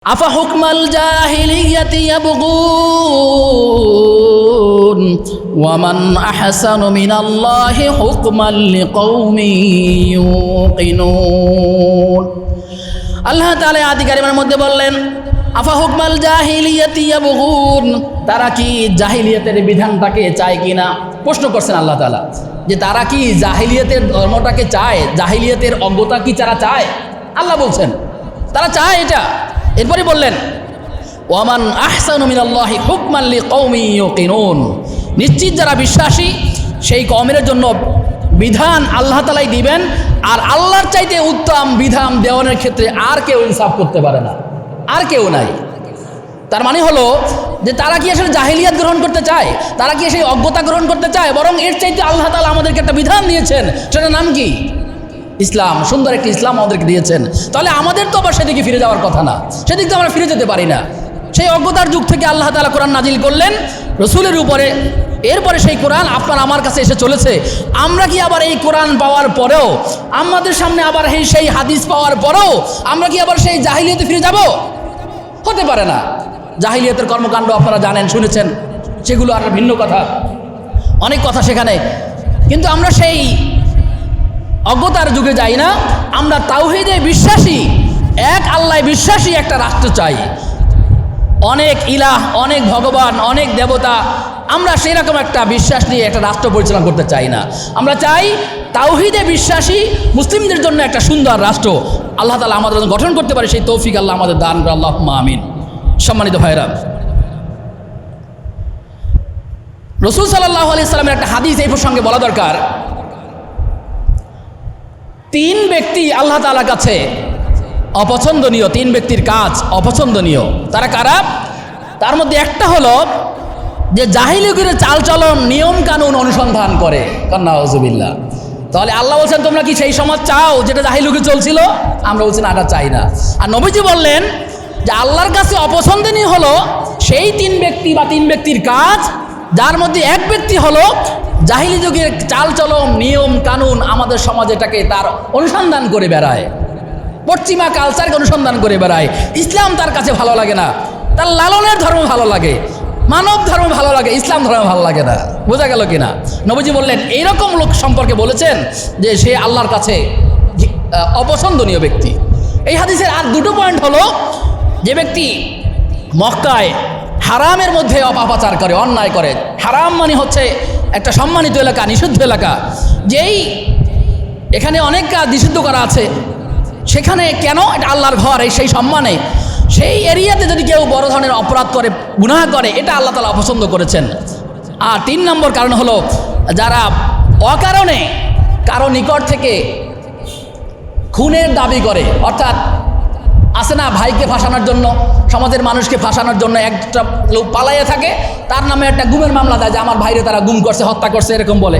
আফা হুকমাল জাহিলিয়াতি ইয়াবগুন? ওয়া মান আহসানু মিনাল্লাহি হুকমাল লিকাওমি ইউকিনুন। আল্লাহ তাআলা আদিকারিমের মধ্যে বললেন, আফা হুকমাল জাহিলিয়াতি ইয়াবগুন? তারা কি জাহিলিয়াতের বিধানটাকে চায় কিনা? প্রশ্ন করছেন আল্লাহ তালা যে তারা কি জাহিলিয়াতের ধর্মটাকে চায়? জাহিলিয়াতের অজ্ঞতা কি তারা চায়? আল্লাহ বলছেন, তারা চায় এটা। এরপরে বললেন, ওয়ামান আহসানু মিনাল্লাহি হুকমান লিকৌমি ইউকিনুন। নিশ্চিত যারা বিশ্বাসী, সেই কওমের জন্য বিধান আল্লাহ তালাই দিবেন, আর আল্লাহর চাইতে উত্তম বিধান দেওয়ানোর ক্ষেত্রে আর কেউ ইনসাফ করতে পারে না, আর কেউ নাই। তার মানে হলো যে তারা কি আসলে জাহিলিয়াত গ্রহণ করতে চায়? তারা কি সেই অজ্ঞতা গ্রহণ করতে চায়? বরং এর চাইতে আল্লাহ তালা আমাদেরকে একটা বিধান দিয়েছেন, সেটার নাম কি? ইসলাম, সুন্দর একটি ইসলাম আমাদেরকে দিয়েছেন। তাহলে আমাদের তো আবার সেদিকে ফিরে যাওয়ার কথা না। সেদিক তো আমরা ফিরে যেতে পারি না। সেই অজ্ঞতার যুগ থেকে আল্লাহ তালা কোরআন নাজিল করলেন, রসুলের উপরে, এরপরে সেই কোরআন আপনার আমার কাছে এসে চলেছে। আমরা কি আবার এই কোরআন পাওয়ার পরেও, আমাদের সামনে আবার এই সেই হাদিস পাওয়ার পরেও, আমরা কি আবার সেই জাহিলিয়াতে ফিরে যাব? হতে পারে না। জাহিলিয়াতের কর্মকাণ্ড আপনারা জানেন, শুনেছেন, সেগুলো আর ভিন্ন কথা। অনেক কথা সেখানে। কিন্তু আমরা সেই অজ্ঞতার যুগে যাই না, আমরা তাওহিদে বিশ্বাসী। এক আল্লাহ বিশ্বাসী একটা রাষ্ট্র চাই। অনেক ইলাহ, অনেক ভগবান, অনেক দেবতা, আমরা সেই রকম একটা বিশ্বাস নিয়ে একটা রাষ্ট্র পরিচালনা করতে চাই না। আমরা চাই তাওহিদে বিশ্বাসী, মুসলিমদের জন্য একটা সুন্দর রাষ্ট্র। আল্লাহ তালা আমাদের গঠন করতে পারে, সেই তৌফিক আল্লাহ আমাদের দান করে আল্লাহ আমিন। সম্মানিত ভাইরা রসুল সাল্লাহ আলি সাল্লামের একটা হাদিস এই প্রসঙ্গে বলা দরকার। তিন ব্যক্তি আল্লাহ তালার কাছে অপছন্দনীয়, তিন ব্যক্তির কাজ অপছন্দনীয়। তারা কারা? তার মধ্যে একটা হলো যে জাহিলিগিরের চালচলন, নিয়ম কানুন অনুসন্ধান করে। কন্যা হজুবিল্লা তাহলে আল্লাহ বলছেন, তোমরা কি সেই সমাজ চাও যেটা জাহিলুকি চলছিল? আমরা বলছি, না চাই না। আর নবীজি বললেন যে আল্লাহর কাছে অপছন্দনীয় হলো সেই তিন ব্যক্তি বা তিন ব্যক্তির কাজ, যার মধ্যে এক ব্যক্তি হলো জাহিলি যুগের চালচলন, নিয়ম, কানুন আমাদের সমাজ এটাকে তার অনুসন্ধান করে বেড়ায়। পশ্চিমা কালচারকে অনুসন্ধান করে বেড়ায়। ইসলাম তার কাছে ভালো লাগে না। তার লালনের ধর্ম ভালো লাগে। মানব ধর্ম ভালো লাগে, ইসলাম ধর্ম ভালো লাগে না। বোঝা গেল কিনা? নবীজি বললেন এইরকম লোক সম্পর্কে বলেছেন যে সে আল্লাহর কাছে অপছন্দনীয় ব্যক্তি। এই হাদিসের আর দুটো পয়েন্ট হলো, যে ব্যক্তি মক্কায় হারামের মধ্যে অপাপাচার করে, অন্যায় করে। হারাম মানে হচ্ছে একটা সম্মানিত এলাকা, নিষিদ্ধ এলাকা, যেই এখানে অনেক কাজ নিষিদ্ধ করা আছে, সেখানে কেন এটা আল্লাহর ঘর, এই সেই সম্মানে? সেই এরিয়াতে যদি কেউ বড় ধরনের অপরাধ করে, গুনাহ করে, এটা আল্লাহ তালা অপছন্দ করেছেন। আর তিন নম্বর কারণ হলো, যারা অকারণে কারও নিকট থেকে খুনের দাবি করে, অর্থাৎ আসে না ভাইকে ফাঁসানোর জন্য, সমাজের মানুষকে ফাঁসানোর জন্য একটা লোক পালাইয়া থাকে, তার নামে একটা গুমের মামলা দেয় যে আমার ভাইরে তারা গুম করছে, হত্যা করছে, এরকম বলে।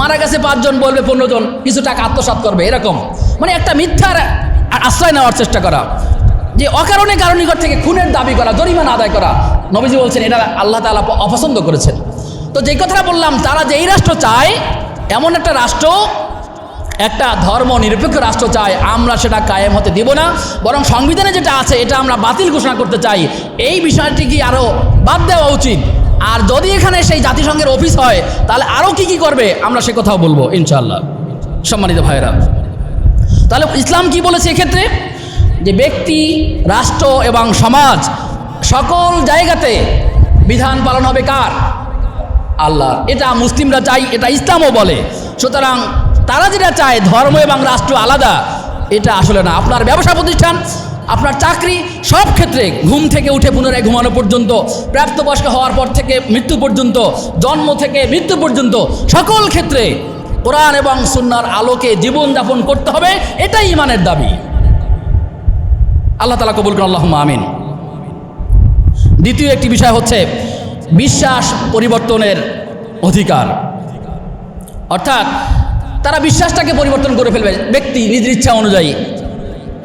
মারা গেছে পাঁচজন, বলবে পনেরো জন, কিছু টাকা আত্মসাৎ করবে, এরকম। মানে একটা মিথ্যার আশ্রয় নেওয়ার চেষ্টা করা। যে অকারণে কারণ নিকট থেকে খুনের দাবি করা, জরিমানা আদায় করা। নবীজি বলছেন, এটা আল্লাহ তালা অপছন্দ করেছেন। তো যেই কথাটা বললাম, তারা যে এই রাষ্ট্র চায়, এমন একটা রাষ্ট্র একটা ধর্ম নিরপেক্ষ রাষ্ট্র চায় আমরা সেটা কায়েম হতে দিব না। বরং সংবিধানে যেটা আছে, এটা আমরা বাতিল ঘোষণা করতে চাই। এই বিষয়টি কি আরও বাদ দেওয়া উচিত? আর যদি এখানে সেই জাতিসংঘের অফিস হয়, তাহলে আরও কি কি করবে? আমরা সে কথাও বলব ইনশাল্লাহ সম্মানিত ভাইরা তাহলে ইসলাম কি বলেছে এক্ষেত্রে? যে ব্যক্তি, রাষ্ট্র এবং সমাজ সকল জায়গাতে বিধান পালন হবে কার? আল্লাহ। এটা মুসলিমরা চাই, এটা ইসলামও বলে। সুতরাং তারা যেটা চায় ধর্ম এবং রাষ্ট্র আলাদা, এটা আসলে না। আপনার ব্যবসা প্রতিষ্ঠান, আপনার চাকরি, সব ক্ষেত্রে ঘুম থেকে উঠে পুনরায় ঘুমানো পর্যন্ত, প্রাপ্তবয়স্ক হওয়ার পর থেকে মৃত্যু পর্যন্ত, জন্ম থেকে মৃত্যু পর্যন্ত, সকল ক্ষেত্রে কোরআন এবং সুন্নার আলোকে জীবনযাপন করতে হবে, এটাই ইমানের দাবি। আল্লাহ তালা কবুল করুন আল্লাহ আমিন। দ্বিতীয় একটি বিষয় হচ্ছে বিশ্বাস পরিবর্তনের অধিকার। অর্থাৎ তারা বিশ্বাসটাকে পরিবর্তন করে ফেলবে ব্যক্তি নিজের ইচ্ছা অনুযায়ী।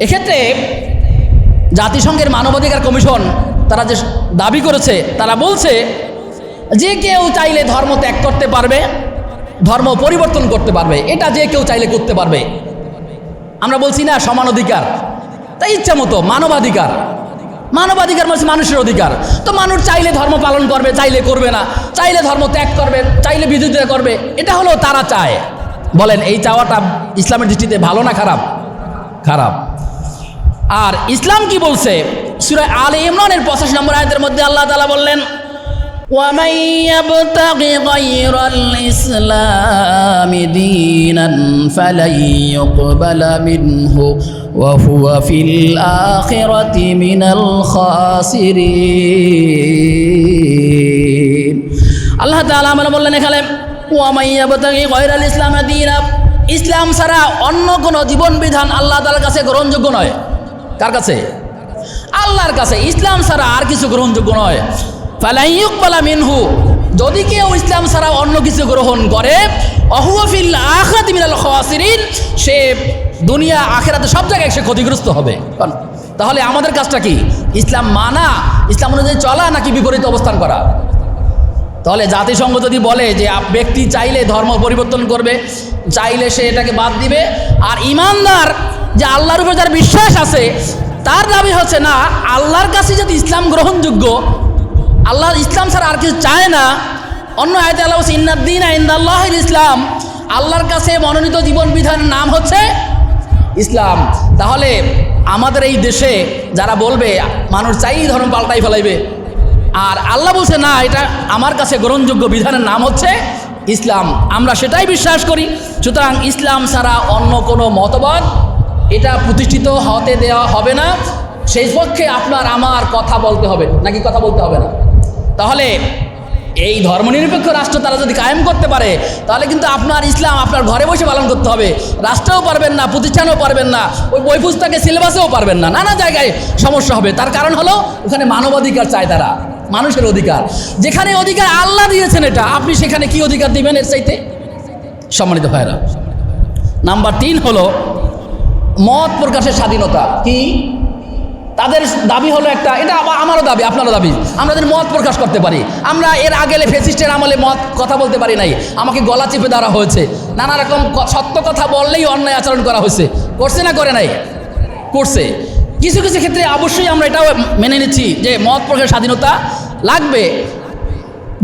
এক্ষেত্রে জাতিসংঘের মানবাধিকার কমিশন তারা যে দাবি করেছে, তারা বলছে যে কেউ চাইলে ধর্ম ত্যাগ করতে পারবে, ধর্ম পরিবর্তন করতে পারবে, এটা যে কেউ চাইলে করতে পারবে। আমরা বলছি না সমান অধিকার, তাই ইচ্ছা মতো মানবাধিকার। মানবাধিকার মানে মানুষের অধিকার। তো মানুষ চাইলে ধর্ম পালন করবে, চাইলে করবে না, চাইলে ধর্ম ত্যাগ করবে, চাইলে বিরোধিতা করবে, এটা হলো তারা চায়। বলেন এই চাওয়াটা ইসলামের দৃষ্টিতে ভালো না খারাপ খারাপ আর ইসলাম কি বলছে সুরায় আলে ইমরানের পঁচাশি নম্বর আয়তের মধ্যে আল্লাহ তালা বললেন ومن يبتغ غير الإسلام دينا فلن يقبل منه وهو في الآخرة من الخاسرين আল্লাহ তাআলা আমরা বললেন এখানে গয়রাল ইসলাম দিনা ইসলাম ছাড়া অন্য কোনো জীবন বিধান আল্লাহ তাআলার কাছে গ্রহণযোগ্য নয়। কার কাছে? আল্লাহর কাছে। ইসলাম ছাড়া আর কিছু গ্রহণযোগ্য নয়। ফালাইয়ুক পালা মিনহু। যদি কেউ ইসলাম ছাড়া অন্য কিছু গ্রহণ করে অহুয়াফিল আখরাত মিনাল খাসিরিন, সে দুনিয়া, আখেরাতে সব জায়গায় সে ক্ষতিগ্রস্ত হবে। তাহলে আমাদের কাজটা কি? ইসলাম মানা, ইসলাম অনুযায়ী চলা নাকি বিপরীত অবস্থান করা? তাহলে জাতিসংঘ যদি বলে যে ব্যক্তি চাইলে ধর্ম পরিবর্তন করবে, চাইলে সে এটাকে বাদ দিবে। আর ইমানদার যে আল্লাহর উপর যার বিশ্বাস আছে, তার দাবি হচ্ছে না, আল্লাহর কাছে যদি ইসলাম গ্রহণযোগ্য, আল্লাহ ইসলাম ছাড়া আর কিছু চায় না, অন্য আয়তে আল্লাহ ইন্নাদ্দিন আইন্দাল্লাহ ইসলাম আল্লাহর কাছে মনোনীত জীবন বিধানের নাম হচ্ছে ইসলাম। তাহলে আমাদের এই দেশে যারা বলবে, মানুষ চাই ধর্ম পাল্টাই ফেলাইবে আর আল্লাহ বলছে, না, এটা আমার কাছে গ্রহণযোগ্য বিধানের নাম হচ্ছে ইসলাম। আমরা সেটাই বিশ্বাস করি। সুতরাং ইসলাম ছাড়া অন্য কোনো মতবাদ এটা প্রতিষ্ঠিত হতে দেওয়া হবে না। সেই পক্ষে আপনার আমার কথা বলতে হবে, নাকি কথা বলতে হবে না? তাহলে এই ধর্মনিরপেক্ষ রাষ্ট্র তারা যদি কায়েম করতে পারে, তাহলে কিন্তু আপনার ইসলাম আপনার ঘরে বসে পালন করতে হবে। রাষ্ট্রেও পারবেন না, প্রতিষ্ঠানেও পারবেন না, ওই বই পুস্তকে সিলেবাসেও পারবেন না। নানা জায়গায় সমস্যা হবে। তার কারণ হলো, ওখানে মানবাধিকার চায় তারা। মানুষের অধিকার। যেখানে অধিকার আল্লাহ দিয়েছেন এটা, আপনি সেখানে কি অধিকার দিবেন এর চাইতে? সম্মানিত ভাইরা নাম্বার তিন হলো মত প্রকাশের স্বাধীনতা। কি? তাদের দাবি হলো একটা, এটা আমারও দাবি, আপনারও দাবি। আমরা যদি মত প্রকাশ করতে পারি, আমরা এর আগে ফেসিস্টের আমলে মত কথা বলতে পারি নাই। আমাকে গলা চেপে ধরা হয়েছে। নানা রকম সত্য কথা বললেই অন্যায় আচরণ করা হয়েছে। করছে না করে নাই? করছে। কিছু কিছু ক্ষেত্রে অবশ্যই আমরা এটাও মেনে নিচ্ছি যে মত প্রকাশের স্বাধীনতা লাগবে।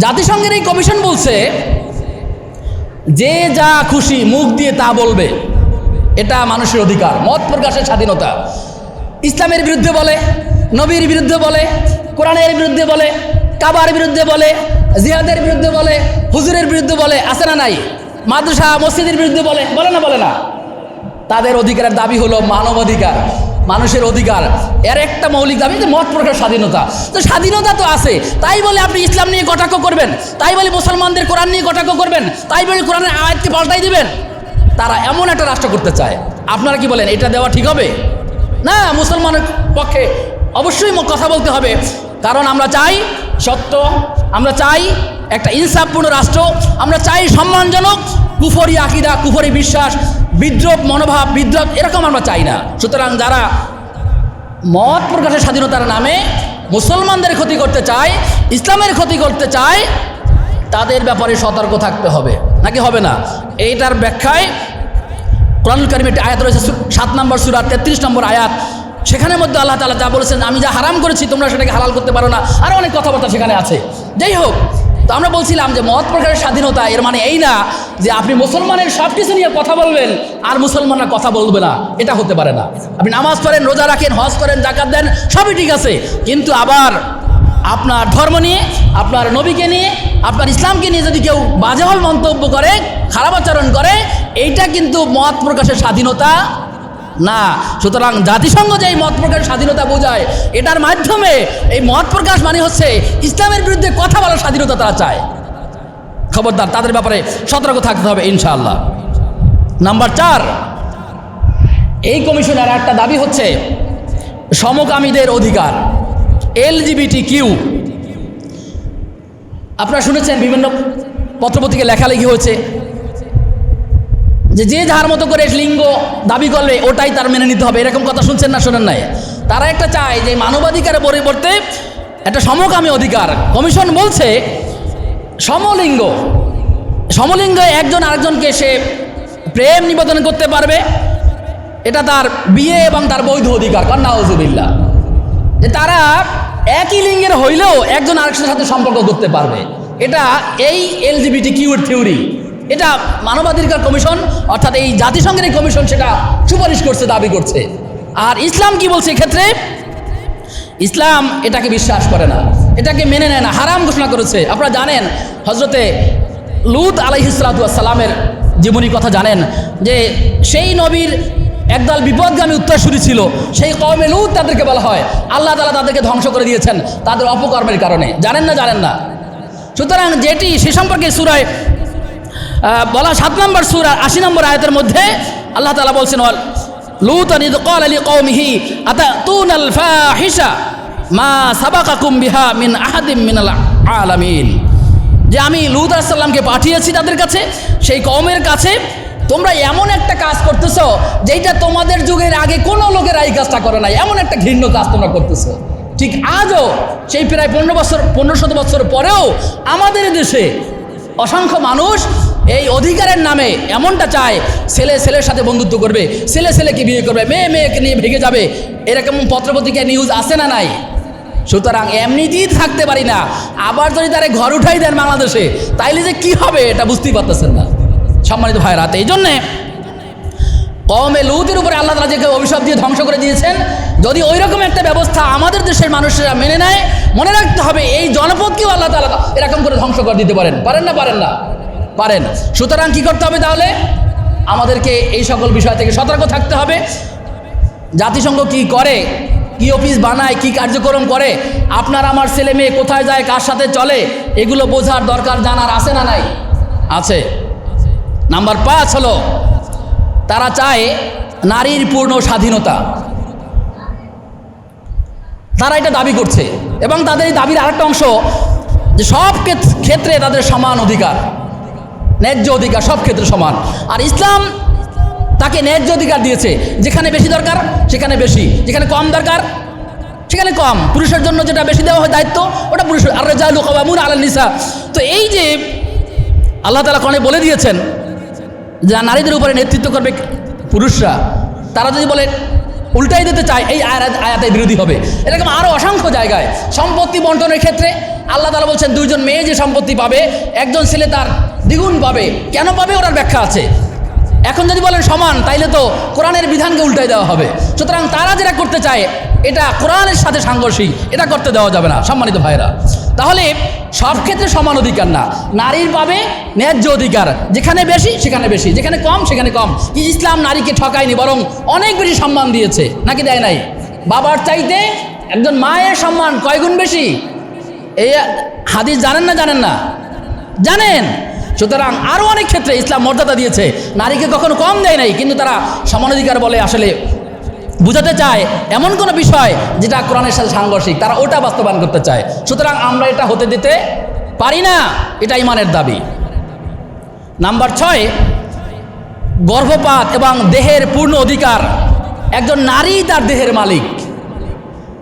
জাতিসংঘের এই কমিশন বলছে, যে যা খুশি মুখ দিয়ে তা বলবে, এটা মানুষের অধিকার, মত প্রকাশের স্বাধীনতা। ইসলামের বিরুদ্ধে বলে, নবীর বিরুদ্ধে বলে, কোরআনের বিরুদ্ধে বলে, কাবার বিরুদ্ধে বলে, জিহাদের বিরুদ্ধে বলে, হুজুরের বিরুদ্ধে বলে, আছে না নাই? মাদ্রাসা, মসজিদের বিরুদ্ধে বলে বলে না বলে না? তাদের অধিকারের দাবি হলো মানব অধিকার। মানুষের অধিকার। এর একটা মৌলিক দাবি যে মত প্রকাশ স্বাধীনতা। তো স্বাধীনতা তো আছে। তাই বলে আপনি ইসলাম নিয়ে কটাক্ষ করবেন? তাই বলে মুসলমানদের কোরআন নিয়ে কটাক্ষ করবেন? তাই বলে কোরআনের আয়াতকে পাল্টাই দিবেন? তারা এমন একটা রাষ্ট্র করতে চায়। আপনারা কি বলেন, এটা দেওয়া ঠিক হবে? না, মুসলমানের পক্ষে অবশ্যই কথা বলতে হবে। কারণ আমরা চাই সত্য, আমরা চাই একটা ইনসাফপূর্ণ রাষ্ট্র, আমরা চাই সম্মানজনক, কুফরি আকিদা, কুফরি বিশ্বাস বিদ্রোহ, মনোভাব, বিদ্রোহ, এরকম আমরা চাই না। সুতরাং যারা মত প্রকাশের স্বাধীনতার নামে মুসলমানদের ক্ষতি করতে চায়, ইসলামের ক্ষতি করতে চায়, তাদের ব্যাপারে সতর্ক থাকতে হবে। নাকি হবে না? এইটার ব্যাখ্যায় কোরআন কারিমে একটি আয়াত রয়েছে সাত নম্বর সুরা তেত্রিশ নম্বর আয়াত। সেখানের মধ্যে আল্লাহ তালা যা বলেছেন, আমি যা হারাম করেছি, তোমরা সেটাকে হালাল করতে পারো না। আরও অনেক কথাবার্তা সেখানে আছে। যাই হোক তো আমরা বলছিলাম যে মত প্রকারের স্বাধীনতা, এর মানে এই না যে আপনি মুসলমানের সব কিছু নিয়ে কথা বলবেন, আর মুসলমানরা কথা বলবে না। এটা হতে পারে না। আপনি নামাজ পড়েন, রোজা রাখেন, হজ করেন জাকাত দেন, সবই ঠিক আছে। কিন্তু আবার আপনার ধর্ম নিয়ে, আপনার নবীকে নিয়ে, আপনার ইসলামকে নিয়ে যদি কেউ বাজেহল মন্তব্য করে, খারাপ আচরণ করে, এইটা কিন্তু মত প্রকাশের স্বাধীনতা। না, সুতরাং জাতিসংঘ যে এই মত প্রকাশের স্বাধীনতা বোঝায়, এটার মাধ্যমে এই মত প্রকাশ মানে হচ্ছে ইসলামের বিরুদ্ধে কথা বলার স্বাধীনতা তারা চায়। খবরদার, তাদের ব্যাপারে সতর্ক থাকতে হবে, ইনশাআল্লাহ। নাম্বার চার, এই কমিশনের একটা দাবি হচ্ছে, সমকামীদের অধিকার এলজিবিটি কিউ আপনারা শুনেছেন বিভিন্ন পত্রপত্রিকা লেখালেখি হয়েছে যে যে যার মতো করে লিঙ্গ দাবি করবে, ওটাই তার মেনে নিতে হবে। এরকম কথা শুনছেন না, শোনেন নাই? তারা একটা চায় যে মানবাধিকারের পরিবর্তে একটা সমকামী অধিকার। কমিশন বলছে, সমলিঙ্গ সমলিঙ্গ একজন আরেকজনকে সে প্রেম নিবেদন করতে পারবে। এটা তার বিয়ে এবং তার বৈধ অধিকার কন্যা হজুবিল্লা যে তারা একই লিঙ্গের হইলেও একজন আরেকজনের সাথে সম্পর্ক করতে পারবে। এটা এই এলজিবিটি কিউর থিওরি। এটা মানবাধিকার কমিশন, অর্থাৎ এই জাতিসংঘের এই কমিশন সেটা সুপারিশ করছে, দাবি করছে। আর ইসলাম কি বলছে এক্ষেত্রে? ইসলাম এটাকে বিশ্বাস করে না, এটাকে মেনে নেয় না, হারাম ঘোষণা করেছে। আপনারা জানেন হজরতে লুত আলাইহিসালামের জীবনী কথা জানেন, যে সেই নবীর একদল বিপদগামী উত্তরসূরি ছিল, সেই কমে লুত তাদেরকে বলা হয়। আল্লাহ তালা তাদেরকে ধ্বংস করে দিয়েছেন, তাদের অপকর্মের কারণে। জানেন না জানেন না। সুতরাং যেটি সে সম্পর্কে সুরায় বলা সাত নম্বর সুরা, আশি নম্বর আয়তের মধ্যে আল্লাহ তালা বলছেন, ওয়াল লুতান ইদ ক্বালা লিকওমিহি আতাতুনাল ফাহিশা মা সাবাকাকুম বিহা মিন আহাদিম মিনাল আলামিন। যে আমি লুত আলাইসাল্লামকে পাঠিয়েছি তাদের কাছে, সেই কওমের কাছে, তোমরা এমন একটা কাজ করতেছো যেটা তোমাদের যুগের আগে কোনো লোকেরা এই কাজটা করে নাই। এমন একটা ঘৃণ্য কাজ তোমরা করতেছো। ঠিক আজও, সেই প্রায় পনেরো বছর, পনেরো শত বছর পরেও আমাদের দেশে অসংখ্য মানুষ এই অধিকারের নামে এমনটা চায়, ছেলে ছেলের সাথে বন্ধুত্ব করবে, ছেলে ছেলেকে বিয়ে করবে, মেয়ে মেয়েকে নিয়ে ভেঙে যাবে। এরকম পত্রপত্রিকায় নিউজ আসে না নাই? সুতরাং এমনিতেই থাকতে পারি না। আবার যদি তারা ঘর উঠাই দেন বাংলাদেশে, তাইলে যে কি হবে এটা বুঝতেই পারতেছেন না। সম্মানিত ভাইরা তো এই জন্যে কমে লুতের উপরে আল্লাহ তালা যে অভিশাপ দিয়ে ধ্বংস করে দিয়েছেন, যদি ওই রকম একটা ব্যবস্থা আমাদের দেশের মানুষেরা মেনে নেয়, মনে রাখতে হবে এই জনপদকেও আল্লাহ তালা এরকম করে ধ্বংস করে দিতে পারেন। পারেন না পারেন না? পারেন। সুতরাং কি করতে হবে তাহলে? আমাদেরকে এই সকল বিষয় থেকে সতর্ক থাকতে হবে। জাতিসংঘ কি করে? কি অফিস বানায়? কি কার্যক্রম করে? আপনার আমার ছেলে মেয়ে কোথায় যায়? কার সাথে চলে? এগুলো বোঝার দরকার জানার আছে না নাই? আছে। নাম্বার পাঁচ হলো, তারা চায় নারীর পূর্ণ স্বাধীনতা। তারা এটা দাবি করছে। এবং তাদের এই দাবির আরেকটা অংশ যে সব ক্ষেত্রে তাদের সমান অধিকার। ন্যায্য অধিকার সব ক্ষেত্রে সমান। আর ইসলাম তাকে ন্যায্য অধিকার দিয়েছে। যেখানে বেশি দরকার, সেখানে বেশি। যেখানে কম দরকার, সেখানে কম। পুরুষের জন্য যেটা বেশি দেওয়া হয় দায়িত্ব, ওটা পুরুষের। আর রেজা লুকাবামুন আল নিসা। তো এই যে আল্লাহ তালা কনে বলে দিয়েছেন যা নারীদের উপরে নেতৃত্ব করবে পুরুষরা, তারা যদি বলে উল্টাই দিতে চায়, এই আয়াত আয়াতের বিরোধী হবে। এরকম আরও অসংখ্য জায়গায় সম্পত্তি বন্টনের ক্ষেত্রে আল্লাহ তালা বলছেন, দুইজন মেয়ে যে সম্পত্তি পাবে, একজন ছেলে তার দ্বিগুণ পাবে। কেন পাবে? ওনার ব্যাখ্যা আছে। এখন যদি বলেন সমান, তাইলে তো কোরআনের বিধানকে উল্টাই দেওয়া হবে। সুতরাং তারা যেটা করতে চায়, এটা কোরআনের সাথে সাংঘর্ষিক, এটা করতে দেওয়া যাবে না, সম্মানিত ভাইরা তাহলে সব ক্ষেত্রে সমান অধিকার না। নারীর পাবে ন্যায্য অধিকার। যেখানে বেশি, সেখানে বেশি। যেখানে কম, সেখানে কম। কি ইসলাম নারীকে ঠকায়নি, বরং অনেক বেশি সম্মান দিয়েছে, নাকি দেয় নাই? বাবার চাইতে একজন মায়ের সম্মান কয়গুণ বেশি? এই হাদিস জানেন না জানেন না? জানেন। সুতরাং আরও অনেক ক্ষেত্রে ইসলাম মর্যাদা দিয়েছে। নারীকে কখনো কম দেয় নাই, কিন্তু তারা সমানাধিকার বলে আসলে বুঝাতে চায় এমন কোনো বিষয় যেটা কোরআনের সাথে সাংঘর্ষিক, তারা ওটা বাস্তবায়ন করতে চায়। সুতরাং আমরা এটা হতে দিতে পারি না, এটা ইমানের দাবি। নাম্বার ছয়, গর্ভপাত এবং দেহের পূর্ণ অধিকার। একজন নারী তার দেহের মালিক।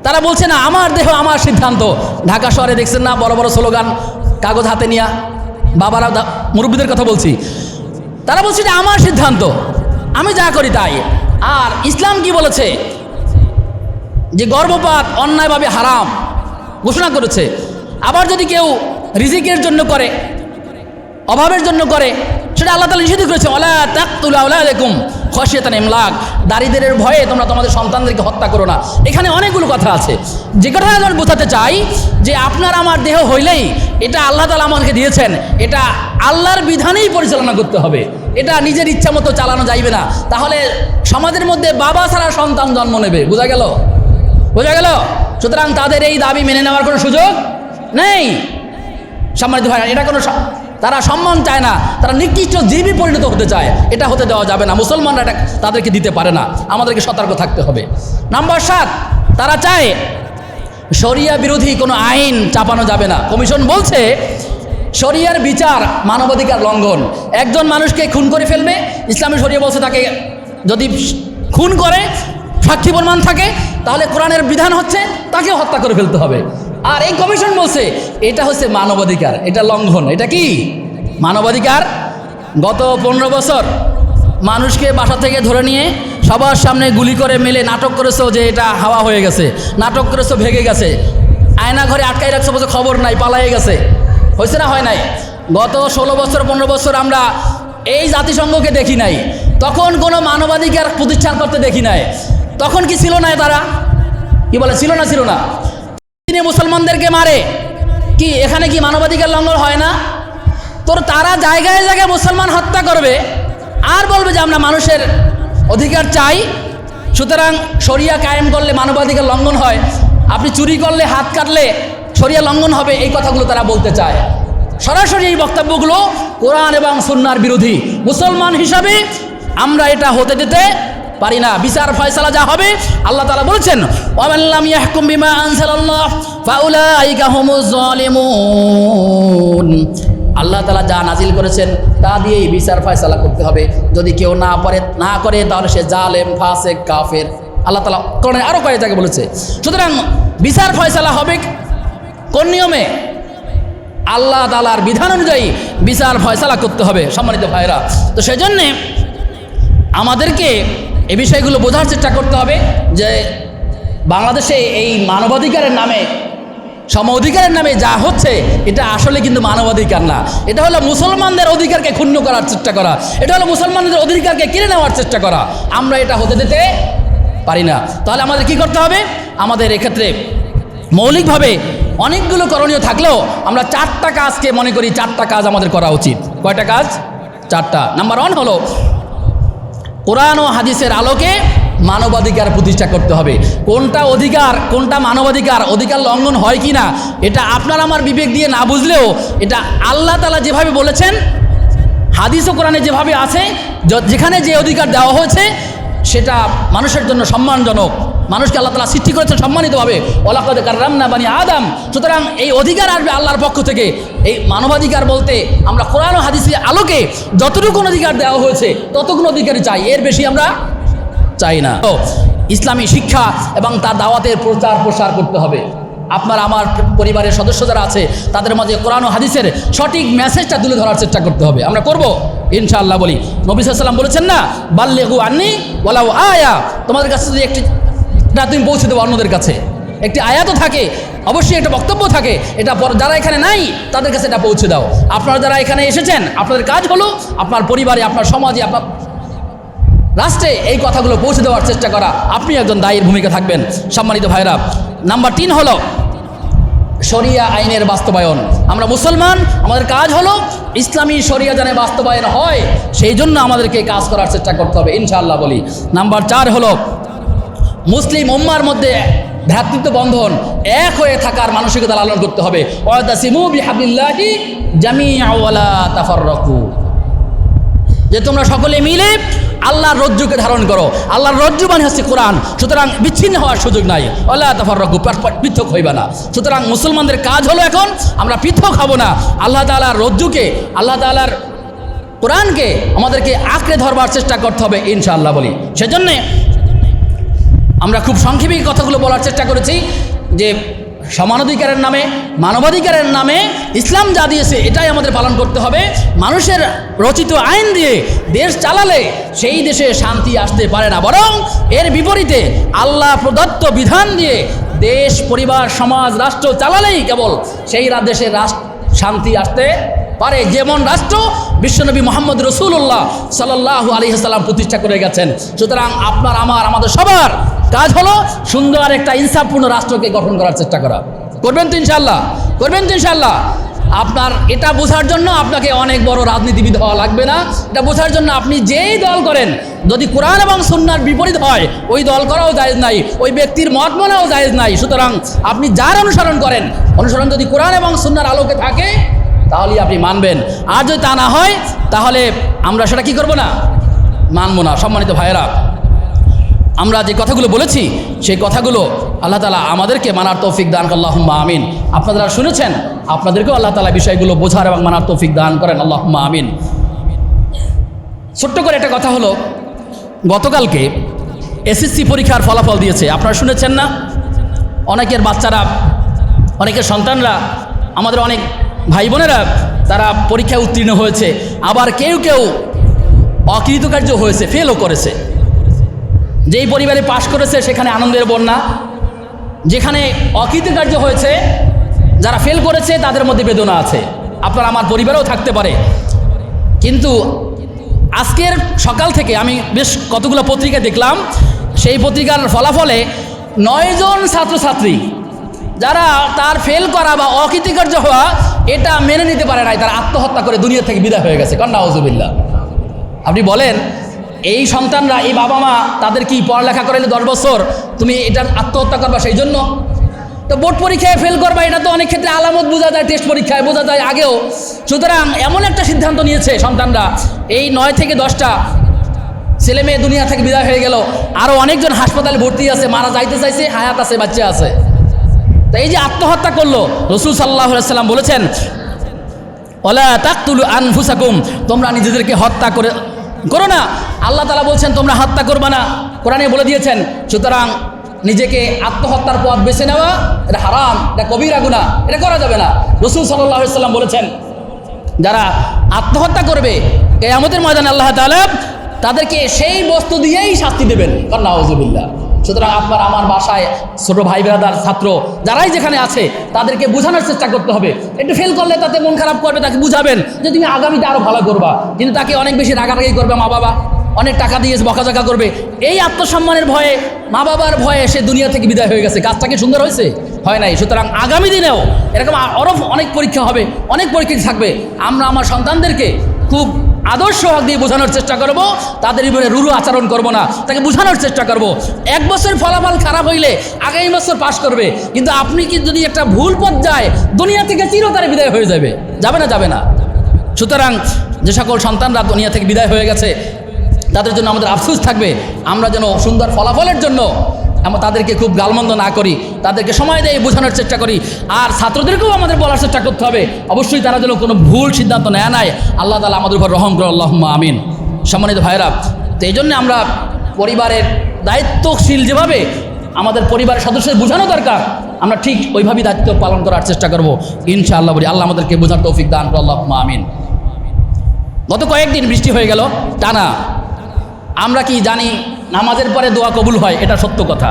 তারা বলছে, না, আমার দেহ, আমার সিদ্ধান্ত। ঢাকা শহরে দেখছেন না, বড় বড় স্লোগান, কাগজ হাতে নিয়া। বাবারা মুরব্বীদের কথা বলছি। তারা বলছে যে আমার সিদ্ধান্ত, আমি যা করি তাই। আর ইসলাম কি বলেছে? যে গর্ভপাত অন্যায়ভাবে হারাম ঘোষণা করেছে। আবার যদি কেউ রিজিকের জন্য করে, অভাবের জন্য করে সেটা আল্লাহ তালা নিষেধ করেছে ওলা তাকুল্লাহ দেখুম খসিয়াতান ইমলাক। দারিদ্রের ভয়ে তোমরা তোমাদের সন্তানদেরকে হত্যা করো না। এখানে অনেকগুলো কথা আছে। যে কথা আমি বোঝাতে চাই, যে আপনার আমার দেহ হইলেই এটা আল্লাহ তালা আমাদেরকে দিয়েছেন, এটা আল্লাহর বিধানেই পরিচালনা করতে হবে। এটা নিজের ইচ্ছা মতো চালানো যাইবে না। তাহলে সমাজের মধ্যে বাবা ছাড়া সন্তান জন্ম নেবে, বোঝা গেল? বোঝা গেল? সুতরাং তাদের এই দাবি মেনে নেওয়ার কোনো সুযোগ নেই। সম্মানিত ভাই এটা কোনো তারা সম্মান চায় না, তারা নিকৃষ্ট জীবী পরিণত হতে চায়। এটা হতে দেওয়া যাবে না। মুসলমানরা এটা তাদেরকে দিতে পারে না। আমাদেরকে সতর্ক থাকতে হবে। নাম্বার সাত, তারা চায় শরিয়া বিরোধী কোনো আইন চাপানো যাবে না। কমিশন বলছে, শরিয়ার বিচার মানবাধিকার লঙ্ঘন। একজন মানুষকে খুন করে ফেলবে, ইসলামী শরিয়া বলছে তাকে যদি খুন করে, সাক্ষী প্রমাণ থাকে, তাহলে কোরআনের বিধান হচ্ছে তাকেও হত্যা করে ফেলতে হবে। আর এই কমিশন বলছে, এটা হচ্ছে মানবাধিকার, এটা লঙ্ঘন, এটা কি? মানবাধিকার? গত পনেরো বছর মানুষকে বাসা থেকে ধরে নিয়ে সবার সামনে গুলি করে মেলে নাটক করেছ যে এটা হাওয়া হয়ে গেছে, নাটক করেছ ভেঙে গেছে, আয়না ঘরে আটকাই রাখছো বলছো খবর নাই পালাই গেছে। হয়েছে না হয় নাই? গত ষোলো বছর, পনেরো বছর আমরা এই জাতিসংঘকে দেখি নাই, তখন কোনো মানবাধিকার প্রতিষ্ঠান করতে দেখি নাই। তখন কি ছিল না তারা? কি বলে, ছিল না ছিল না? তিনি মুসলমানদেরকে মারে। কি, এখানে কি মানবাধিকার লঙ্ঘন হয় না? তোর তারা জায়গায় জায়গায় মুসলমান হত্যা করবে, আর বলবে যে আমরা মানুষের অধিকার চাই। সুতরাং শরিয়া কায়েম করলে মানবাধিকার লঙ্ঘন হয়। আপনি চুরি করলে, হাত কাটলে শরিয়া লঙ্ঘন হবে, এই কথাগুলো তারা বলতে চায়। সরাসরি এই বক্তব্যগুলো কোরআন এবং সুন্নার বিরোধী। মুসলমান হিসাবে আমরা এটা হতে দিতে পারি না। বিচার ফয়সালা যা হবে, আল্লাহ তাআলা বলেছেন আল্লাহ তাআলা যা নাজিল করেছেন, তা দিয়েই বিচার ফয়সালা করতে হবে। যদি কেউ না পারে, না করে, তাহলে সে জালেম ফাসে কাফের। আল্লাহ তাআলা কোরআনে আরও কয়েক জায়গায় বলেছে। সুতরাং বিচার ফয়সালা হবে কোন নিয়মে? আল্লাহ তালার বিধান অনুযায়ী বিচার ফয়সালা করতে হবে, সম্মানিত ভাইরা তো সেই জন্যে আমাদেরকে এই বিষয়গুলো বোঝার চেষ্টা করতে হবে যে বাংলাদেশে এই মানবাধিকারের নামে, সম অধিকারের নামে যা হচ্ছে, এটা আসলে কিন্তু মানবাধিকার না। এটা হলো মুসলমানদের অধিকারকে ক্ষুণ্ণ করার চেষ্টা করা। এটা হলো মুসলমানদের অধিকারকে কিনে নেওয়ার চেষ্টা করা। আমরা এটা হতে দিতে পারি না। তাহলে আমাদের কি করতে হবে? আমাদের এক্ষেত্রে মৌলিকভাবে অনেকগুলো করণীয় থাকলেও আমরা চারটা কাজকে মনে করি চারটা কাজ আমাদের করা উচিত। কয়টা কাজ? চারটা। নাম্বার ওয়ান হলো কোরআন ও হাদিসের আলোকে মানবাধিকার প্রতিষ্ঠা করতে হবে। কোনটা অধিকার, কোনটা মানবাধিকার, অধিকার লঙ্ঘন হয় কি না এটা আপনার আমার বিবেক দিয়ে না বুঝলেও এটা আল্লাহ তালা যেভাবে বলেছেন, হাদিস ও কোরআনে যেভাবে আছে যেখানে যে অধিকার দেওয়া হয়েছে, সেটা মানুষের জন্য সম্মানজনক। মানুষকে আল্লাহ তালা সৃষ্টি করেছেন সম্মানিতভাবে। ওলাকাদ কার্রামনা বানি আদাম। সুতরাং এই অধিকার আসবে আল্লাহর পক্ষ থেকে। এই মানবাধিকার বলতে আমরা কোরআন ও হাদিসের আলোকে যতটুকু অধিকার দেওয়া হয়েছে ততক্ষণ অধিকারই চাই। এর বেশি আমরা চাই না। তো, ইসলামী শিক্ষা এবং তার দাওয়াতের প্রচার প্রসার করতে হবে। আপনার, আমার পরিবারের সদস্য যারা আছে, তাদের মাঝে কোরআন হাদিসের সঠিক মেসেজটা তুলে ধরার চেষ্টা করতে হবে। আমরা করব? ইনশাআল্লাহ বলি। নবী সাল্লাম বলেছেন না বাল্লেহু আন্নি বলাও আয়া। তোমাদের কাছে যদি একটি না, তুমি পৌঁছে দেবো অন্যদের কাছে। একটি আয়াতও থাকে, অবশ্যই একটা বক্তব্য থাকে, এটা যারা এখানে নাই, তাদের কাছে এটা পৌঁছে দাও। আপনারা যারা এখানে এসেছেন, আপনাদের কাজ হলো আপনার পরিবারে, আপনার সমাজে, আপনার রাষ্ট্রে এই কথাগুলো পৌঁছে দেওয়ার চেষ্টা করা। আপনি একজন দায়ীর ভূমিকা থাকবেন। সম্মানিত ভাইরা নাম্বার তিন হলো শরিয়া আইনের বাস্তবায়ন। আমরা মুসলমান, আমাদের কাজ হলো ইসলামী শরিয়া জানে বাস্তবায়ন হয়, সেই জন্য আমাদেরকে কাজ করার চেষ্টা করতে হবে, ইনশাআল্লাহ বলি। নাম্বার চার হলো মুসলিম উম্মার মধ্যে ভ্রাতৃত্ব বন্ধন এক হয়ে থাকার মানসিকতা লালন করতে হবে। যে তোমরা সকলে মিলে আল্লাহর রজ্জুকে ধারণ করো। আল্লাহর রজ্জু মানে হচ্ছে কোরআন। সুতরাং বিচ্ছিন্ন হওয়ার সুযোগ নাই। আল্লাহ তাফার রকু পৃথক হইবা না। সুতরাং মুসলমানদের কাজ হলো এখন, আমরা পৃথক হব না। আল্লাহ তালার রজ্জুকে, আল্লাহ তালার কোরআনকে আমাদেরকে আঁকড়ে ধরবার চেষ্টা করতে হবে ইনশাআল্লাহ বলি। সেজন্যে আমরা খুব সংক্ষেপে এই কথাগুলো বলার চেষ্টা করেছি যে সমানাধিকারের নামে, মানবাধিকারের নামে ইসলাম যা দিয়েছে, এটাই আমাদের পালন করতে হবে। মানুষের রচিত আইন দিয়ে দেশ চালালে সেই দেশে শান্তি আসতে পারে না। বরং এর বিপরীতে আল্লাহ প্রদত্ত বিধান দিয়ে দেশ, পরিবার, সমাজ, রাষ্ট্র চালালেই কেবল সেই দেশের রাষ্ট্র শান্তি আসতে পারে যেমন রাষ্ট্র বিশ্বনবী মোহাম্মদ রসুল্লাহ সাল্লাহ আলী প্রতিষ্ঠা করে গেছেন। সুতরাং আপনার, আমার, আমাদের সবার কাজ হলো সুন্দর একটা ইনসাফপূর্ণ রাষ্ট্রকে গঠন করার চেষ্টা করা। করবেন তো ইনশাল্লাহ করবেন তো ইনশাল্লাহ আপনার, এটা বোঝার জন্য আপনাকে অনেক বড় রাজনীতিবিদ হওয়া লাগবে না। এটা বোঝার জন্য আপনি যেই দল করেন, যদি কোরআন এবং সুন্নার বিপরীত হয়, ওই দল করাও জায়েজ নাই, ওই ব্যক্তির মত মানাও জায়েজ নাই। সুতরাং আপনি যার অনুসরণ করেন, অনুসরণ যদি কোরআন এবং সুন্নার আলোকে থাকে তাহলেই আপনি মানবেন। আর যদি তা না হয়, তাহলে আমরা সেটা কি করব না? মানবো না, সম্মানিত ভাইয়েরা। আমরা যে কথাগুলো বলেছি, সেই কথাগুলো আল্লাহ তালা আমাদেরকে মানার তৌফিক দান আল্লাহ আমিন। আপনারা শুনেছেন, আপনাদেরকেও আল্লাহ তালা বিষয়গুলো বোঝার এবং মানার তৌফিক দান করেন আল্লাহ আমিন। ছোট্ট করে একটা কথা হলো, গতকালকে এসএসসি পরীক্ষার ফলাফল দিয়েছে। আপনারা শুনেছেন না? অনেকের বাচ্চারা, অনেকের সন্তানরা, আমাদের অনেক ভাই বোনেরা তারা পরীক্ষায় উত্তীর্ণ হয়েছে। আবার কেউ কেউ অকৃতকার্য হয়েছে ফেলও করেছে। যেই পরিবারে পাশ করেছে, সেখানে আনন্দের বন্যা। যেখানে অকৃতকার্য হয়েছে, যারা ফেল করেছে, তাদের মধ্যে বেদনা আছে। আপনার আমার পরিবারেও থাকতে পারে। কিন্তু আজকের সকাল থেকে আমি বেশ কতগুলো পত্রিকা দেখলাম। সেই পত্রিকার ফলাফলে নয়জন ছাত্রছাত্রী যারা তার ফেল করা বা অকৃতিকার্য হওয়া, এটা মেনে নিতে পারে নাই, তারা আত্মহত্যা করে দুনিয়া থেকে বিদায় হয়ে গেছে। কন্যা হজুবিল্লা আপনি বলেন, এই সন্তানরা, এই বাবা মা তাদের কি পড়ালেখা করাইলে দশ বছর? তুমি এটা আত্মহত্যা করবা সেই জন্য তো বোর্ড পরীক্ষায় ফেল করবা, এটা তো অনেক ক্ষেত্রে আলামত বোঝা যায় টেস্ট পরীক্ষায় বোঝা যায় আগেও। সুতরাং এমন একটা সিদ্ধান্ত নিয়েছে সন্তানরা, এই নয় থেকে দশটা ছেলে মেয়ে দুনিয়া থেকে বিদায় হয়ে গেল। আরও অনেকজন হাসপাতালে ভর্তি আছে, মারা যাইতে চাইছে, হায়াত আছে, বাচ্চা আছে। তো এই যে আত্মহত্যা করল, রসুল সাল্লাহ সাল্লাম বলেছেন, ওলা তাকতুলু আনফুসাকুম তোমরা নিজেদেরকে হত্যা করে, করো না। আল্লাহ তালা বলছেন, তোমরা হত্যা করবা না। কোরআনে বলে দিয়েছেন, সুতরাং নিজেকে আত্মহত্যার পথ বেছে নেওয়া, এটা হারাম, এটা কবিরা গুণা এটা করা যাবে না। রসুল সাল্লাহ সাল্লাম বলেছেন, যারা আত্মহত্যা করবে এই আমাদের ময়দানে আল্লাহ তাআলা তাদেরকে সেই বস্তু দিয়েই শাস্তি দেবেন। কন্যা হজুবিল্লা সুতরাং আপনার আমার বাসায় ছোট ভাই বেড়াদার ছাত্র, যারাই যেখানে আছে, তাদেরকে বোঝানোর চেষ্টা করতে হবে। একটু ফেল করলে তাতে মন খারাপ করবে, তাকে বুঝাবেন যে তুমি আগামীতে আরও ভালো করবা। কিন্তু তাকে অনেক বেশি রাগারাগি করবে মা বাবা। অনেক টাকা দিয়ে বকাঝকা করবে। এই আত্মসম্মানের ভয়ে, মা বাবার ভয়ে সে দুনিয়া থেকে বিদায় হয়ে গেছে। কাজটা কি সুন্দর হয়েছে? হয় নাই। সুতরাং আগামী দিনেও এরকম আরও অনেক পরীক্ষা হবে, অনেক পরীক্ষা থাকবে। আমরা আমার সন্তানদেরকে খুব আদর্শ হক দিয়ে বোঝানোর চেষ্টা করব। তাদের জীবনে রুরু আচরণ করব না। তাকে বোঝানোর চেষ্টা করব। এক বছর ফলাফল খারাপ হইলে আগামী বছর পাশ করবে। কিন্তু আপনি কি যদি একটা ভুল পথ যায়, দুনিয়া থেকে চিরতরে বিদায় হয়ে যাবে। যাবে না যাবে না। সুতরাং যে সকল সন্তানরা দুনিয়া থেকে বিদায় হয়ে গেছে, তাদের জন্য আমাদের আফসোস থাকবে। আমরা যেন সুন্দর ফলাফলের জন্য আমরা তাদেরকে খুব গালমন্দ না করি, তাদেরকে সময় দিয়ে বোঝানোর চেষ্টা করি। আর ছাত্রদেরকেও আমাদের বলার চেষ্টা করতে হবে। অবশ্যই তারা যেন কোনো ভুল সিদ্ধান্ত নেয় নাই, আল্লাহ তালা আমাদের উপর রহম করে আল্লাহ আমিন। সম্মানিত ভাইরা তো এই জন্য আমরা পরিবারের দায়িত্বশীল যেভাবে আমাদের পরিবারের সদস্যদের বোঝানো দরকার, আমরা ঠিক ওইভাবেই দায়িত্ব পালন করার চেষ্টা করব। ইনশাআল্লাহ বলি, আল্লাহ আমাদেরকে বোঝার তৌফিক দান করো আল্লাহ আমিন। গত কয়েকদিন বৃষ্টি হয়ে গেল, টানা। আমরা কি জানি নামাজের পরে দোয়া কবুল হয়, এটা সত্য কথা।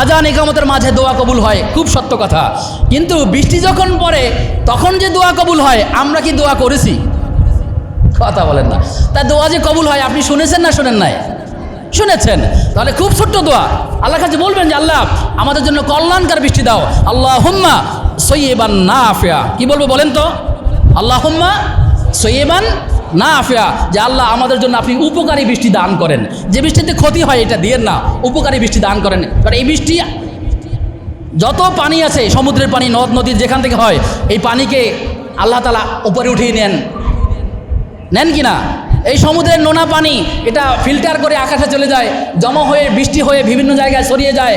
আজান একামতের মাঝে দোয়া কবুল হয়, খুব সত্য কথা। কিন্তু বৃষ্টি যখন পড়ে, তখন যে দোয়া কবুল হয়, আমরা কি দোয়া করেছি? কথা বলেন না। তা দোয়া যে কবুল হয়, আপনি শুনেছেন না শোনেন নাই? শুনেছেন। তাহলে খুব ছোট্ট দোয়া। আল্লাহ কাছে বলবেন যে, আল্লাহ, আমাদের জন্য কল্যাণকার বৃষ্টি দাও। আল্লাহ হুম্মা সৈয়বান না আফিয়া কি বলব বলেন তো? আল্লাহ হুম্মা সৈয়বান না, আফিয়া, যে আল্লাহ আমাদের জন্য আপনি উপকারী বৃষ্টি দান করেন। যে বৃষ্টিতে ক্ষতি হয়, এটা দিয়েন না, উপকারী বৃষ্টি দান করেন। কারণ এই বৃষ্টি, যত পানি আছে, সমুদ্রের পানি, নদ, নদীর যেখান থেকে হয়, এই পানিকে আল্লাহ তালা উপরে উঠিয়ে নেন। নেন কি না? এই সমুদ্রের নোনা পানি, এটা ফিল্টার করে আকাশে চলে যায়, জমা হয়ে, বৃষ্টি হয়ে বিভিন্ন জায়গায় ছড়িয়ে যায়।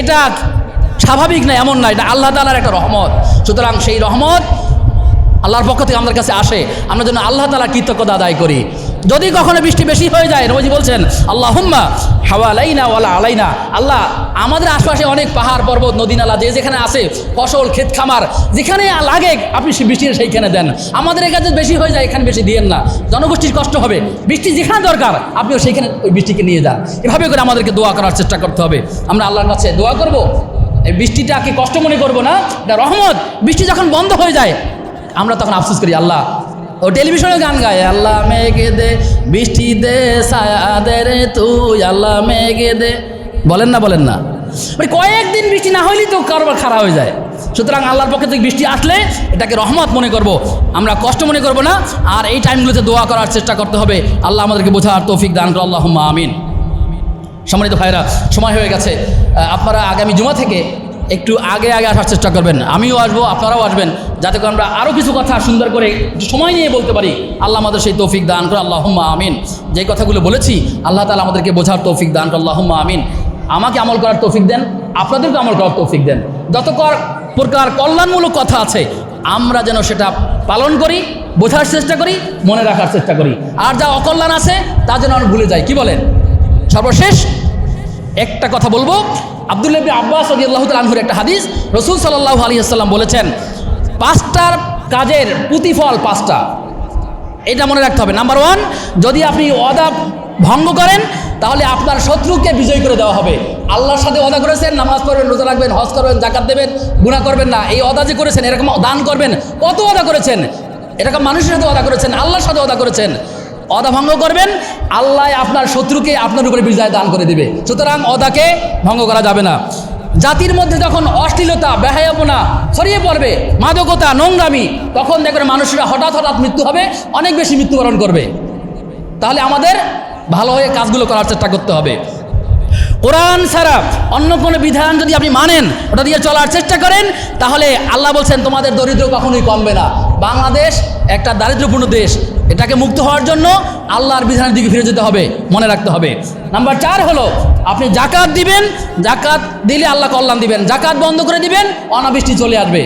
এটা স্বাভাবিক না, এমন না, এটা আল্লাহ তালার একটা রহমত। সুতরাং সেই রহমত আল্লাহর পক্ষ থেকে আমাদের কাছে আসে। আমরা যেন আল্লাহ তালা কৃতজ্ঞতা আদায় করি। যদি কখনো বৃষ্টি বেশি হয়ে যায় রোজি বলছেন আল্লাহ হুম্মা হাওয়া আলাইনা ওয়ালা আলাইনা। আল্লাহ আমাদের আশপাশে অনেক পাহাড়, পর্বত, নদী, নালা, যে যেখানে আছে, ফসল, ক্ষেত, খামার, যেখানে লাগে, আপনি বৃষ্টি সেইখানে দেন। আমাদের এখানে বেশি হয়ে যায়, এখানে বেশি দিয়েন না। জনগোষ্ঠীর কষ্ট হবে। বৃষ্টি যেখানে দরকার, আপনিও সেইখানে ওই বৃষ্টিকে নিয়ে যান। এভাবে করে আমাদেরকে দোয়া করার চেষ্টা করতে হবে। আমরা আল্লাহর কাছে দোয়া করব। এই বৃষ্টিটাকে কষ্ট মনে করব না। এটা রহমত। বৃষ্টি যখন বন্ধ হয়ে যায় আমরা তখন আফসোস করি, আল্লাহ, ও টেলিভিশনে গান গায়, আল্লাহ মেঘে দে, বৃষ্টি দে, ছায়া দে রে তুই, আল্লাহ মেঘে দে। বলেন না বলেন না। মানে কয়েকদিন বৃষ্টি না হইলেই তো কারবার খারাপ হয়ে যায়। সুতরাং আল্লাহর পক্ষে থেকে বৃষ্টি আসলে এটাকে রহমত মনে করব। আমরা কষ্ট মনে করব না, আর এই টাইমগুলোতে দোয়া করার চেষ্টা করতে হবে। আল্লাহ আমাদেরকে বোঝার তৌফিক দান করো আল্লাহ আমিন। সম্মানিত ভাইরা সময় হয়ে গেছে। আপনারা আগামী জুমা থেকে একটু আগে আগে আসার চেষ্টা করবেন। আমিও আসব, আপনারাও আসবেন। যাতে করে আমরা আরও কিছু কথা সুন্দর করে সময় নিয়ে বলতে পারি। আল্লাহ আমাদের সেই তৌফিক দান করে আল্লাহ আমিন। যে কথাগুলো বলেছি, আল্লাহ তালা আমাদেরকে বোঝার তৌফিক দান করে আল্লাহ আমিন। আমাকে আমল করার তৌফিক দেন, আপনাদেরকে আমল করার তৌফিক দেন। যত কর- প্রকার কল্যাণমূলক কথা আছে, আমরা যেন সেটা পালন করি, বোঝার চেষ্টা করি, মনে রাখার চেষ্টা করি। আর যা অকল্যাণ আছে, তা যেন আমরা ভুলে যাই কি বলেন? সর্বশেষ একটা কথা বলব। আবদুল্লাহ আব্বাস আনহুর একটা হাদিস। রসুল সাল্লাহ আলী আসসালাম বলেছেন, পাঁচটার কাজের প্রতিফল পাঁচটা। এটা মনে রাখতে হবে। নাম্বার ওয়ান যদি আপনি অদা ভঙ্গ করেন, তাহলে আপনার শত্রুকে বিজয় করে দেওয়া হবে। আল্লাহর সাথে অদা করেছেন, নামাজ পড়বেন, রোজা রাখবেন, হজ করবেন জাকাত দেবেন গুণা করবেন না। এই অদা যে করেছেন, এরকম দান করবেন, কত অদা করেছেন? এরকম মানুষের সাথে অদা করেছেন, আল্লাহর সাথে অদা করেছেন। অদা ভঙ্গ করবেন, আল্লাহ আপনার শত্রুকে আপনার উপরে বিজয় দান করে দিবে। সুতরাং অদাকে ভঙ্গ করা যাবে না। জাতির মধ্যে যখন অশ্লীলতা, বেহায়াপনা ছড়িয়ে পড়বে, মাদকতা, নোংরামি, তখন দেখবেন মানুষরা হঠাৎ হঠাৎ মৃত্যু হবে, অনেক বেশি মৃত্যুবরণ করবে। তাহলে আমাদের ভালো হয়ে কাজগুলো করার চেষ্টা করতে হবে। কোরআন ছাড়া অন্য কোনো বিধান যদি আপনি মানেন, ওটা দিয়ে চলার চেষ্টা করেন, তাহলে আল্লাহ বলছেন, তোমাদের দরিদ্র কখনোই কমবে না। বাংলাদেশ একটা দারিদ্রপূর্ণ দেশ। এটাকে মুক্ত হওয়ার জন্য আল্লাহর বিধানের দিকে ফিরে যেতে হবে, মনে রাখতে হবে। নাম্বার চার হলো, আপনি জাকাত দিবেন জাকাত দিলে আল্লাহ কল্যাণ দিবেন। জাকাত বন্ধ করে দিবেন, অনাবৃষ্টি চলে আসবে।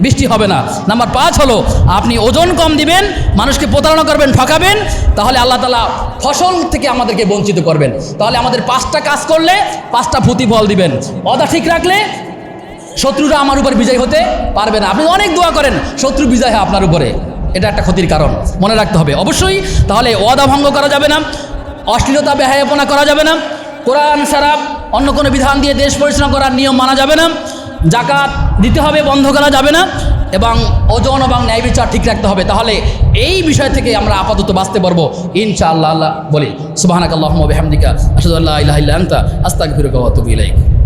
বৃষ্টি হবে না। নাম্বার পাঁচ হলো, আপনি ওজন কম দিবেন, মানুষকে প্রতারণা করবেন, ঠকাবেন, তাহলে আল্লাহ তালা ফসল থেকে আমাদেরকে বঞ্চিত করবেন। তাহলে আমাদের পাঁচটা কাজ করলে পাঁচটা প্রতিফল দিবেন। অদা ঠিক রাখলে শত্রুরা আমার উপর বিজয় হতে পারবে না। আপনি অনেক দোয়া করেন, শত্রু বিজয় হয় আপনার উপরে। এটা একটা ক্ষতির কারণ। মনে রাখতে হবে। অবশ্যই তাহলে ওয়াদা ভঙ্গ করা যাবে না, অশ্লীলতা বেহায়াপনা করা যাবে না, কোরআন ছাড়া অন্য কোনো বিধান দিয়ে দেশ পরিচালনা করার নিয়ম মানা যাবে না জাকাত দিতে হবে, বন্ধ করা যাবে না, এবং ওজন এবং ন্যায় বিচার ঠিক রাখতে হবে। তাহলে এই বিষয় থেকে আমরা আপাতত বাঁচতে পারব। ইনশাআল্লাহ, আল্লাহ বলি সুবাহানাক আল্লাহ আসাদুল্লাহ আতুবু ইলাইক।